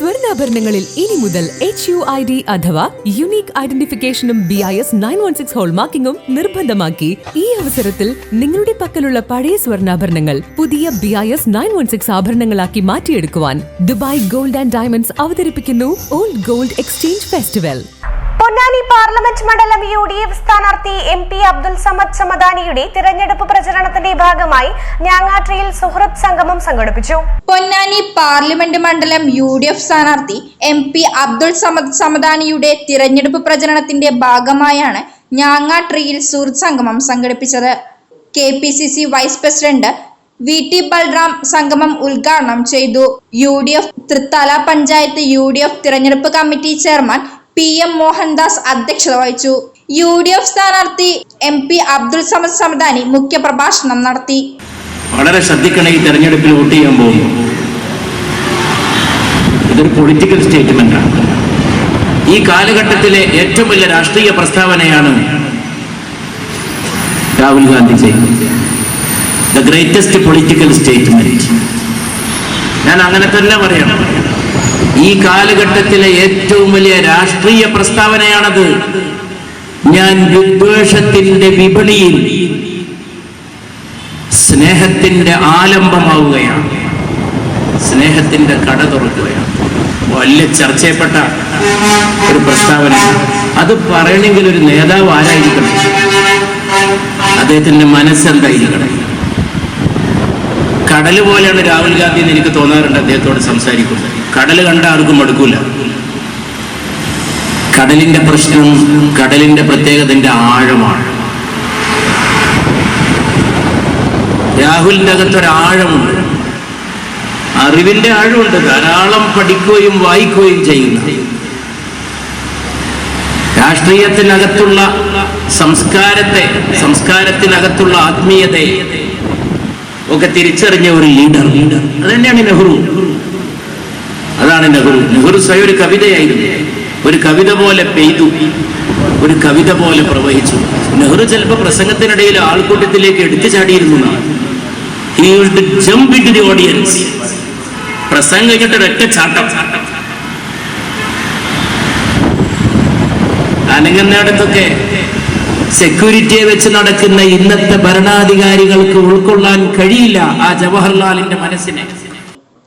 സ്വർണാഭരണങ്ങളിൽ ഇനി മുതൽ H U I D അഥവാ unique ഐഡന്റിഫിക്കേഷനും B I S nine one six ഹോൾമാർക്കിംഗും നിർബന്ധമാക്കി ഈ അവസരത്തിൽ നിങ്ങളുടെ പക്കലുള്ള പഴയ സ്വർണാഭരണങ്ങൾ പുതിയ B I S nine one six ആഭരണങ്ങളാക്കി മാറ്റിയെടുക്കുവാൻ ദുബായ് ഗോൾഡ് ആൻഡ് ഡയമണ്ട്സ് അവതരിപ്പിക്കുന്നു old gold exchange festival Ponnani parliament മണ്ഡലം യു ഡി എഫ് സ്ഥാനാർത്ഥി എം പി അബ്ദുൽ സമദ് സമദാനിയുടെ തിരഞ്ഞെടുപ്പ് പ്രചരണത്തിന്റെ ഭാഗമായി ഞാങ്ങാട്ടിയിൽ സുഹൃത്ത് സംഗമം സംഘടിപ്പിച്ചു. പൊന്നാനി പാർലമെന്റ് മണ്ഡലം യു ഡി എഫ് സ്ഥാനാർത്ഥി എം പി അബ്ദുൾ സമദ് സമദാനിയുടെ തിരഞ്ഞെടുപ്പ് പ്രചരണത്തിന്റെ ഭാഗമായാണ് ഞാങ്ങാട്രിയിൽ സുഹൃത്ത് സംഗമം സംഘടിപ്പിച്ചത്. K P C C vice president V T Balram സംഗമം ഉദ്ഘാടനം ചെയ്തു. U D F Thrithala panchayat U D F തിരഞ്ഞെടുപ്പ് committee chairman P M Mohandas അധ്യക്ഷത വഹിച്ചു. യു ഡി എഫ് സ്ഥാനാർത്ഥി എം പി അബ്ദുൾ സമദ് സമദാനി മുഖ്യപ്രഭാഷണം നടത്തി. വളരെ ശ്രദ്ധിക്കണം ഈ തെരഞ്ഞെടുപ്പിൽ വോട്ട് ചെയ്യാൻ പോകുമ്പോൾ ഇതൊരു പൊളിറ്റിക്കൽ സ്റ്റേറ്റ്മെന്റാണ് ഈ കാലഘട്ടത്തിലെ ഏറ്റവും വലിയ രാഷ്ട്രീയ പ്രസ്താവനയാണ് രാഹുൽ ഗാന്ധി ചെയ്യുന്നത് ദ ഗ്രേറ്റസ്റ്റ് പൊളിറ്റിക്കൽ സ്റ്റേറ്റ്മെന്റ് ഞാൻ അങ്ങനെ തന്നെ പറയണം ഈ കാലഘട്ടത്തിലെ ഏറ്റവും വലിയ രാഷ്ട്രീയ പ്രസ്താവനയാണത്. ഞാൻ വിദ്വേഷത്തിന്റെ വിപണിയിൽ സ്നേഹത്തിന്റെ ആലംബമാവുകയാണ്. സ്നേഹത്തിന്റെ കട തുറക്കുകയാണ്. വലിയ ചർച്ചയപ്പെട്ട ഒരു പ്രസ്താവന അത് പറയണമെങ്കിൽ ഒരു നേതാവ് ആരായിരിക്കണം? അദ്ദേഹത്തിന്റെ മനസ്സെന്തായിരിക്കണം കടൽ പോലെയാണ് രാഹുൽ ഗാന്ധി എന്ന് എനിക്ക് തോന്നാറുണ്ട് അദ്ദേഹത്തോട് സംസാരിക്കുന്നത് കടൽ കണ്ട ആർക്കും മടുക്കൂല. കടലിന്റെ പ്രശ്നം കടലിന്റെ പ്രത്യേകതന്റെ ആഴമാണ്. രാഹുലിന്റെ അകത്തൊരാഴമുണ്ട് അറിവിന്റെ ആഴമുണ്ട്. ധാരാളം പഠിക്കുകയും വായിക്കുകയും ചെയ്യുന്ന രാഷ്ട്രീയത്തിനകത്തുള്ള സംസ്കാരത്തെ സംസ്കാരത്തിനകത്തുള്ള ആത്മീയതയെ ഒക്കെ തിരിച്ചറിഞ്ഞ ഒരു ലീഡർ അത് തന്നെയാണ് നെഹ്റു. അതാണ് നെഹ്റു. നെഹ്റു സ്വയം ഒരു കവിതയായിരുന്നു. ഒരു കവിത പോലെ പെയ്തു. ഒരു കവിത പോലെ പ്രവഹിച്ചു. നെഹ്റു ചിലപ്പോൾ പ്രസംഗത്തിനിടയിൽ ആൾക്കൂട്ടത്തിലേക്ക് എടുത്തു ചാടിയിരുന്നു into the audience. പ്രസംഗം കഴിഞ്ഞിട്ട് ചാട്ടം. അനങ്ങുന്നിടത്തൊക്കെ സെക്യൂരിറ്റിയെ വെച്ച് നടക്കുന്ന ഇന്നത്തെ ഭരണാധികാരികൾക്ക് ഉൾക്കൊള്ളാൻ കഴിയില്ല ആ ജവഹർലാലിന്റെ മനസ്സിനെ.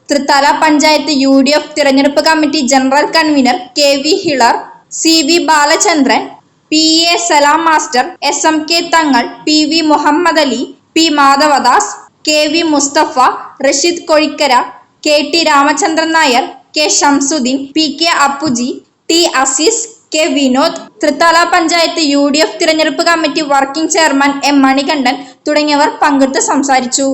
Thrithala panchayat U D F തിരഞ്ഞെടുപ്പ് committee general convener K V Hilar C V Balachandran P A Salam master S M K Thangal P V Muhammad Ali P Madhavadas K V Mustafa Rasheed Kozhikkara K T Ramachandran Nair K Shamsuddin P K Appuji T Aziz K Vinod Thrithala panchayat U D F തിരഞ്ഞെടുപ്പ് committee working chairman M Manikandan തുടങ്ങിയവർ പങ്കെടുത്ത് സംസാരിച്ചു.